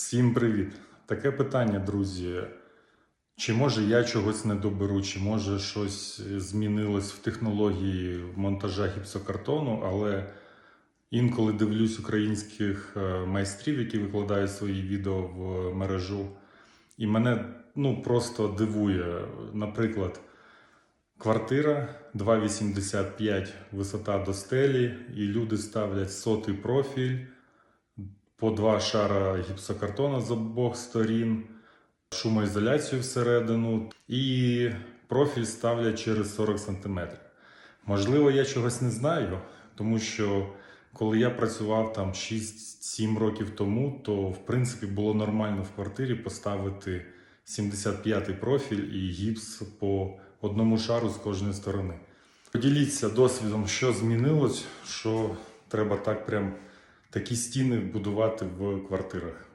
Всім привіт! Таке питання, друзі. Чи може я чогось не доберу, чи може щось змінилось в технології монтажа гіпсокартону, але інколи дивлюсь українських е, майстрів, які викладають свої відео в мережу, і мене ну, просто дивує. Наприклад, квартира 2,85 висота до стелі, і люди ставлять сотий профіль по два шара гіпсокартона з обох сторін, шумоізоляцію всередину і профіль ставлять через 40 см. Можливо, я чогось не знаю, тому що коли я працював там 6-7 років тому, то в принципі було нормально в квартирі поставити 75-й профіль і гіпс по одному шару з кожної сторони. Поділіться досвідом, що змінилось, що треба так прям такі стіни будувати в квартирах.